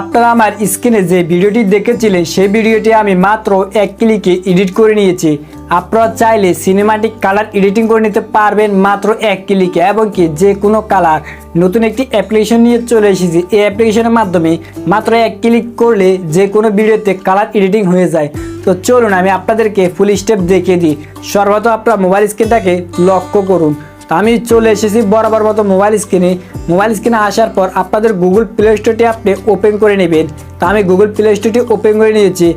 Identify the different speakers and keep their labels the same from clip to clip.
Speaker 1: আপনারা আমার স্ক্রিনে যে ভিডিওটি দেখেছিলেন, সেই ভিডিওটি আমি মাত্র এক ক্লিকে এডিট করে নিয়েছি। আপনারা চাইলে সিনেমাটিক কালার এডিটিং করে নিতে পারবেন মাত্র এক ক্লিকে এবং কি যে কোনো কালার নতুন একটি অ্যাপ্লিকেশন নিয়ে চলে এসেছি। এই অ্যাপ্লিকেশনের মাধ্যমে মাত্র এক ক্লিক করলে যে কোনো ভিডিওতে কালার এডিটিং হয়ে যায়। তো চলুন, আমি আপনাদেরকে ফুল স্টেপ দেখিয়ে দিই। সর্বত আপনার মোবাইল স্ক্রিনটাকে লক্ষ্য করুন। আমি চলে এসেছি বরাবর মতো মোবাইল স্ক্রিনে মোবাইল স্ক্রিনে আসার পর আপনাদের গুগল প্লে স্টোরটি আপনি ওপেন করে নেবেন। তো আমি গুগল প্লে স্টোরটি ওপেন করে নিয়েছি।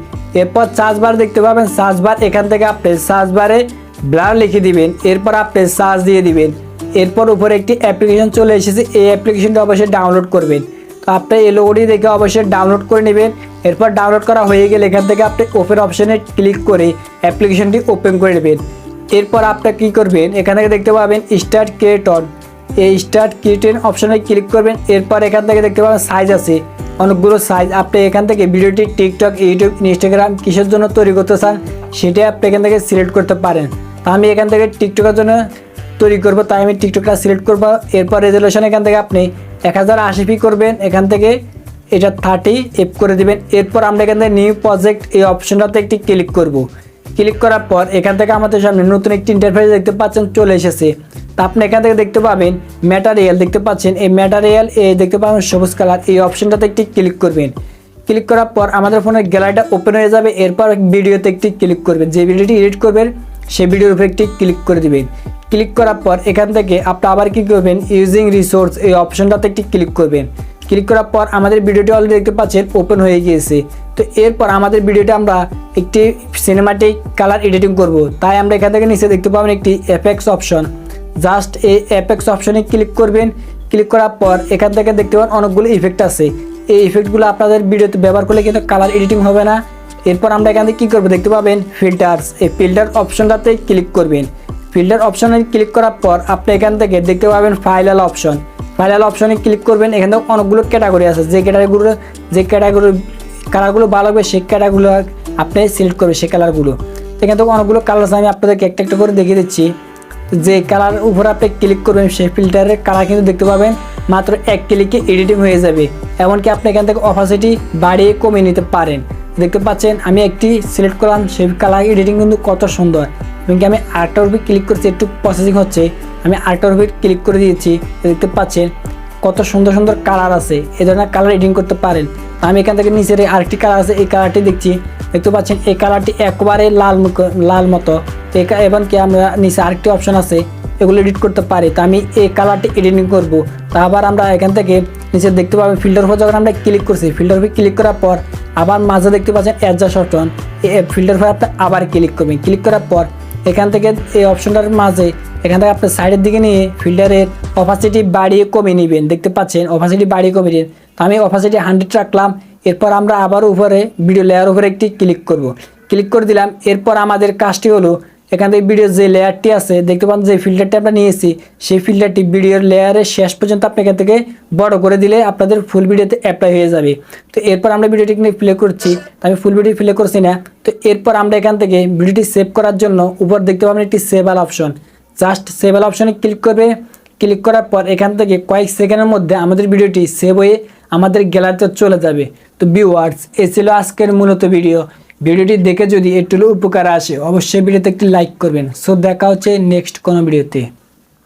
Speaker 1: এরপর সার্চ বার দেখতে পাবেন। সার্চ বার এখান থেকে আপনি সার্চ বারে ব্লার লিখে দিবেন। এরপর আপনি সার্চ দিয়ে দিবেন। এরপর উপরে একটি অ্যাপ্লিকেশন চলে এসেছে। এই অ্যাপ্লিকেশনটা অবশ্যই ডাউনলোড করবেন। তো আপনি এই লোগোটি দেখে অবশ্যই ডাউনলোড করে নেবেন। এরপর ডাউনলোড করা হয়ে গেলে এখান থেকে আপনি ওপেন অপশানে ক্লিক করে অ্যাপ্লিকেশনটি ওপেন করে নেবেন। এরপর আপনি কি করবেন? এখান থেকে দেখতে পাবেন স্টার্ট ক্রিয়েটর এই স্টার্ট ক্রিয়েটর অপশনে ক্লিক করবেন, এরপর এখান থেকে দেখতে পাবেন সাইজ আছে। অনেকগুলো সাইজ আপনি এখান থেকে ভিডিওটি টিকটক ইউটিউব ইনস্টাগ্রাম কিসের জন্য তৈরি করতে চান সেটা আপনি এখান থেকে সিলেক্ট করতে পারেন। তো আমি এখান থেকে টিকটকের জন্য তৈরি করব, তাই আমি টিকটকটা সিলেক্ট করব। এরপর রেজলিউশন এখান থেকে আপনি এক হাজার আশি পি করবেন, এখান থেকে এটা থার্টি এফ করে দিবেন। এরপর আমরা এখান থেকে নিউ প্রজেক্ট এই অপশনটাতে একটি ক্লিক করব। ক্লিক করার পর এখান থেকে আমাদের সামনে নতুন একটি ইন্টারফেস দেখতে পাচ্ছেন, চলে এসেছে। তা আপনি এখান থেকে দেখতে পাবেন ম্যাটারিয়াল দেখতে পাচ্ছেন। এই ম্যাটারিয়াল এই দেখতে পাবেন সবুজ কালার এই অপশনটাতে একটি ক্লিক করবেন। ক্লিক করার পর আমাদের ফোনের গ্যালারিটা ওপেন হয়ে যাবে। এরপর ভিডিওতে একটি ক্লিক করবেন। যে ভিডিওটি এডিট করবেন, সেই ভিডিওর উপরে একটি ক্লিক করে দিবেন। ক্লিক করার পর এখান থেকে আপনি আবার কি করবেন? ইউজিং রিসোর্স এই অপশনটাতে একটি ক্লিক করবেন। ক্লিক করার পর আমাদের ভিডিওটি অলরেডি দেখতে পাচ্ছেন ওপেন হয়ে গিয়েছে। তো এরপর আমাদের ভিডিওটা আমরা একটি সিনেমাটিক কালার এডিটিং করব। তাই আমরা এখান থেকে নিচে দেখতে পাবেন একটি এফেক্টস অপশন জাস্ট এই এফেক্টস অপশনে ক্লিক করবেন। ক্লিক করার পর এখান থেকে দেখতে পাবেন অনেকগুলো ইফেক্ট আছে। এই ইফেক্টগুলো আপনাদের ভিডিওতে ব্যবহার করলে কিন্তু কালার এডিটিং হবে না। এরপর আমরা এখান থেকে কী করব? দেখতে পাবেন ফিল্টার্স এই ফিল্টার অপশনটাতে ক্লিক করবেন। ফিল্টার অপশনে ক্লিক করার পর আপনি এখান থেকে দেখতে পাবেন ফাইনাল অপশন ফাইনাল অপশনে ক্লিক করবেন। এখান অনেকগুলো ক্যাটাগরি আছে। যে ক্যাটাগরিগুলো যে ক্যাটাগরি কালারগুলো ভালো হবে সেই ক্যাটাগুলো আপনি সিলেক্ট করবেন, সেই কালারগুলো এখান থেকে অনেকগুলো কালার আছে আমি আপনাদেরকে একটা একটা করে দেখিয়ে দিচ্ছি। যে কালার উপরে আপনি ক্লিক করবেন, সেই ফিল্টারের কালার কিন্তু দেখতে পাবেন। মাত্র এক ক্লিকে এডিটিং হয়ে যাবে। এমনকি আপনি এখান থেকে অপাসিটি বাড়িয়ে কমিয়ে নিতে পারেন। দেখতে পাচ্ছেন, আমি একটি সিলেক্ট করলাম, সেই কালার এডিটিং কিন্তু কত সুন্দর। এমনকি আমি আরেকটার উপর ক্লিক করছি, একটু প্রসেসিং হচ্ছে। আমি আরেকটার উপর ক্লিক করে দিয়েছি দেখতে পাচ্ছেন কত সুন্দর সুন্দর কালার আছে এই ধরনের কালার এডিটিং করতে পারেন। আমি এখান থেকে নিচের আরেকটি কালার আছে, এই কালারটি দেখছি। দেখতে পাচ্ছেন এই কালারটি একবারে লাল লাল মতো। এবং কি আমরা নিচে আরেকটি অপশন আছে, এগুলো এডিট করতে পারি। তো আমি এই কালারটি এডিটিং করব। তা আবার আমরা এখান থেকে নিচে দেখতে পাবো ফিল্টার উপর যখন আমরা ক্লিক করছি ফিল্টার উপর ক্লিক করার পর আবার মাঝে দেখতে পাচ্ছেন অ্যাডজাস্ট অপশন এই ফিল্টার উপর আপনি আবার ক্লিক করবেন। ক্লিক করার পর এখান থেকে এই অপশনটার মাঝে এখান থেকে আপনি সাইডের দিকে নিয়ে ফিল্টারের অপাসিটি বাড়িয়ে কমিয়ে নেবেন। দেখতে পাচ্ছেন অপাসিটি বাড়িয়ে কমিয়ে নেবেন তো আমি অপাসিটি হান্ড্রেড রাখলাম। এরপর আমরা আবার উপরে ভিডিও লেয়ার উপরে একটি ক্লিক করব। ক্লিক করে দিলাম। এরপর আমাদের কাজটি হলো, এখান থেকে ভিডিওর যে লেয়ারটি আছে, দেখতে পান যে ফিল্টারটি আমরা নিয়েছি, সেই ফিল্টারটি ভিডিওর লেয়ারের শেষ পর্যন্ত আপনি এখান থেকে বড় করে দিলে আপনাদের ফুল ভিডিওতে অ্যাপ্লাই হয়ে যাবে। তো এরপর আমরা ভিডিওটি নিয়ে প্লে করছি। তো আমি ফুল ভিডিও প্লে করছি না। তো এরপর আমরা এখান থেকে ভিডিওটি সেভ করার জন্য উপর দেখতে পাবেন একটি save all option just save all অপশনে ক্লিক করবে। ক্লিক করার পর এখান থেকে কয়েক সেকেন্ডের মধ্যে আমাদের ভিডিওটি সেভ হয়ে আমাদের গ্যালারিতে চলে যাবে। তো ভিউয়ার্স এ ছিল আজকের মূলত ভিডিও ভিডিওটি দেখে যদি একটু উপকার আসে, অবশ্যই ভিডিওতে একটি লাইক করবেন। সো দেখা হচ্ছে নেক্সট কোনো ভিডিওতে